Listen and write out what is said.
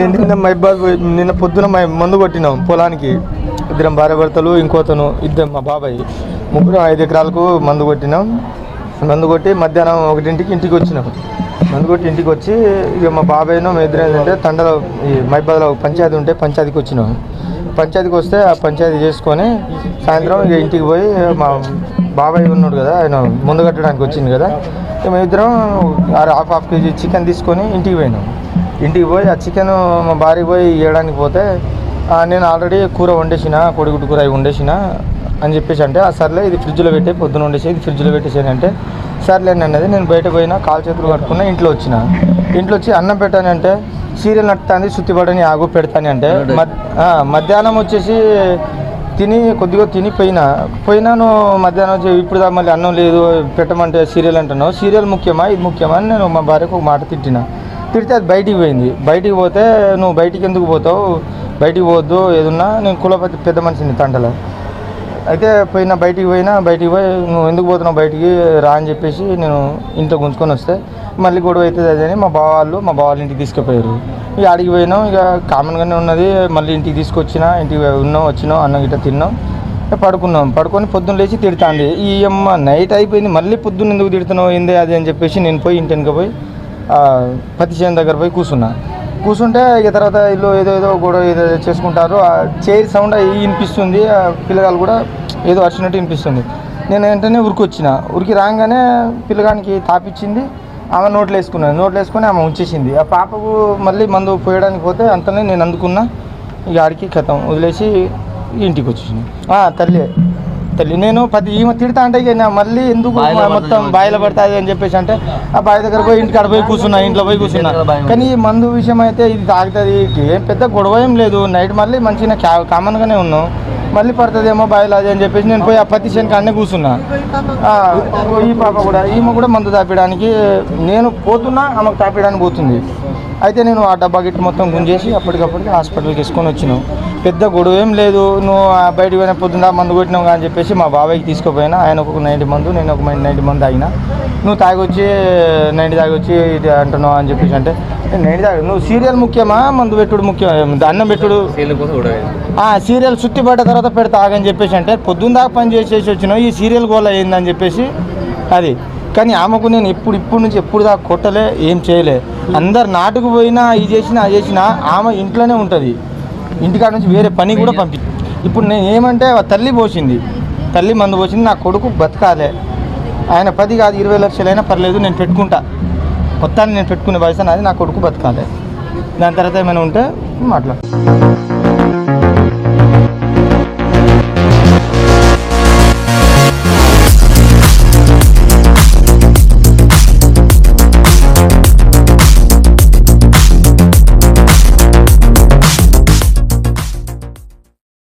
నిన్న మా ఇబ్బంది నిన్న పొద్దున మా మందు కొట్టినాం పొలానికి. ఇద్దరం భార్య భర్తలు ఇంకోతను ఇద్దరు మా బాబాయ్. ముగ్గురు ఐదు ఎకరాలకు మందు కొట్టినాం. మందు కొట్టి మధ్యాహ్నం ఒకటింటికి ఇంటికి వచ్చినాం. మందు కొట్టి ఇంటికి వచ్చి ఇక మా బాబాయ్ను మా ఇద్దరు ఏంటంటే తండలో ఈ మైబాద్లో పంచాయతీ ఉంటే పంచాయతీకి వచ్చినాం. పంచాయతీకి వస్తే ఆ పంచాయతీ చేసుకొని సాయంత్రం ఇక ఇంటికి పోయి మా బాబాయ్ ఉన్నాడు కదా ఆయన ముందు కట్టడానికి వచ్చింది కదా ఇక మేమిద్దరం హాఫ్ హాఫ్ కేజీ చికెన్ తీసుకొని ఇంటికి పోయినాం. ఇంటికి పోయి ఆ చికెన్ మా భార్య పోయి ఇవ్వడానికి పోతే నేను ఆల్రెడీ కూర వండేసిన కోడిగుడ్డు కూర అవి వండేసిన అని చెప్పేసి అంటే ఆ సర్లే ఇది ఫ్రిడ్జ్లో పెట్టే పొద్దున వండేసి ఇది ఫ్రిడ్జ్లో పెట్టేసాను అంటే సర్లేండి అన్నది నేను బయట పోయినా కాలు చేతులు కట్టుకున్నా ఇంట్లో వచ్చిన. ఇంట్లో వచ్చి అన్నం పెట్టానంటే సీరియల్ నట్టుతాంది సుత్తిపడని ఆగు పెడతాని అంటే. మధ్యాహ్నం వచ్చేసి తిని కొద్దిగా తిని పోయినా. పోయినాను మధ్యాహ్నం వచ్చి ఇప్పుడు దా మళ్ళీ అన్నం లేదు పెట్టమంటే సీరియల్ అంటున్నావు. సీరియల్ ముఖ్యమా? ఇది ముఖ్యమా? అని నేను మా భార్యకు ఒక మాట తిట్టిన. తిడితే అది బయటికి పోయింది. బయటికి పోతే నువ్వు బయటికి ఎందుకు పోతావు? బయటికి పోవద్దు ఏదున్నా. నేను కులపతి పెద్ద మనిషిని తండలో. అయితే పోయినా బయటికి పోయినా బయటికి పోయి నువ్వు ఎందుకు పోతున్నావు బయటికి? రా అని చెప్పేసి నేను ఇంట్లో గుంజుకొని వస్తే మళ్ళీ గొడవ అవుతుంది అదని అని మా బావ వాళ్ళు మా బావ వాళ్ళ ఇంటికి తీసుకుపోయారు. ఇక ఆడికి పోయినాం ఇక కామన్గానే ఉన్నది. మళ్ళీ ఇంటికి తీసుకొచ్చిన ఇంటికి ఉన్నాం వచ్చినాం అన్నం గిట్ట తిన్నాం. ఇక పడుకున్నాం. పడుకొని పొద్దున్న లేచి తిడుతాంది. ఈ అమ్మ నైట్ అయిపోయింది మళ్ళీ పొద్దున్న ఎందుకు తిడుతున్నావు? ఏంది అది అని చెప్పేసి నేను పోయి ఇంటి వెనుక పోయి పత్తి చేను దగ్గర పోయి కూర్చున్నా. కూర్చుంటే ఇక తర్వాత ఇల్లు ఏదో ఏదో గొడవ ఏదో చేసుకుంటారు. ఆ చైర్ సౌండ్ అయి వినిపిస్తుంది. ఆ పిల్లగాలు కూడా ఏదో వచ్చినట్టు వినిపిస్తుంది. నేను వెంటనే ఉరికి వచ్చిన. ఉరికి రాగానే పిల్లగానికి తాపిచ్చింది. ఆమె నోట్లు వేసుకున్నాను నోట్లు వేసుకొని ఆమె ఉంచేసింది. ఆ పాపకు మళ్ళీ మందు పోయడానికి పోతే అంతనే నేను అందుకున్నా ఇక ఆడికి కథం వదిలేసి ఇంటికి వచ్చేసింది. తల్లి. తల్లి. నేను పది ఈమె తిడతా అంటే ఇక మళ్ళీ ఎందుకు మొత్తం. బాయిలో పడుతుంది అని చెప్పేసి అంటే ఆ బావి దగ్గర పోయి ఇంటికి ఆడ పోయి కూర్చున్నా ఇంట్లో పోయి కూర్చున్నా. కానీ ఈ మందు విషయం అయితే ఇది తాగుతుంది. ఏం పెద్ద గొడవ ఏం లేదు. నైట్ మళ్ళీ మంచిగా కామన్గానే ఉన్నాం. మళ్ళీ పడుతుందేమో బాయిలో అది అని చెప్పేసి నేను పోయి ఆ పత్తి చేను కాడనే కూర్చున్నా. ఈ పాప కూడా ఈమె కూడా మందు తాపడానికి నేను పోతున్నా ఆమెకు తాపడానికి పోతుంది. అయితే నేను ఆ డబ్బా గిట్ట మొత్తం గుంజేసి అప్పటికప్పటికి హాస్పిటల్కి వేసుకొని వచ్చినాం. పెద్ద గొడవ ఏం లేదు. నువ్వు ఆ బయటికి పోయిన పొద్దున్న మందు కొట్టినావు అని చెప్పేసి మా బాబాయ్కి తీసుకుపోయినా. ఆయన ఒక నైంటీ మందు నేను ఒక నైంటీ మందు తాగిన. నువ్వు తాగొచ్చి నైంటీ తాగొచ్చి ఇది అంటున్నావు అని చెప్పేసి అంటే నైంటీ తాగి నువ్వు సీరియల్ ముఖ్యమా? మందు పెట్టుడు ముఖ్యం అన్నం పెట్టుడు ఆ సీరియల్ చుట్టి పడ్డ తర్వాత పెడతా ఆగని చెప్పేసి అంటే పొద్దున్న దాకా పని చేసేసి వచ్చినావు ఈ సీరియల్ గోల అయిందని చెప్పేసి అది. కానీ ఆమెకు నేను ఎప్పుడు ఇప్పుడు నుంచి ఎప్పుడు దాకా కొట్టలే ఏం చేయలే. అందరు నాటుకు పోయినా ఇది చేసినా అది చేసినా ఆమె ఇంట్లోనే ఉంటుంది. ఇంటికాడ నుంచి వేరే పని కూడా పంపి ఇప్పుడు నేను ఏమంటే తల్లి పోసింది. తల్లి మందు పోసింది నా కొడుకు బతకాలే. ఆయన పది కాదు ఇరవై లక్షలైనా పర్లేదు నేను పెట్టుకుంటా. మొత్తాన్ని నేను పెట్టుకునే వయసు నాది నా కొడుకు బతకాలి. దాని తర్వాత ఏమైనా ఉంటే మాట్లాడు.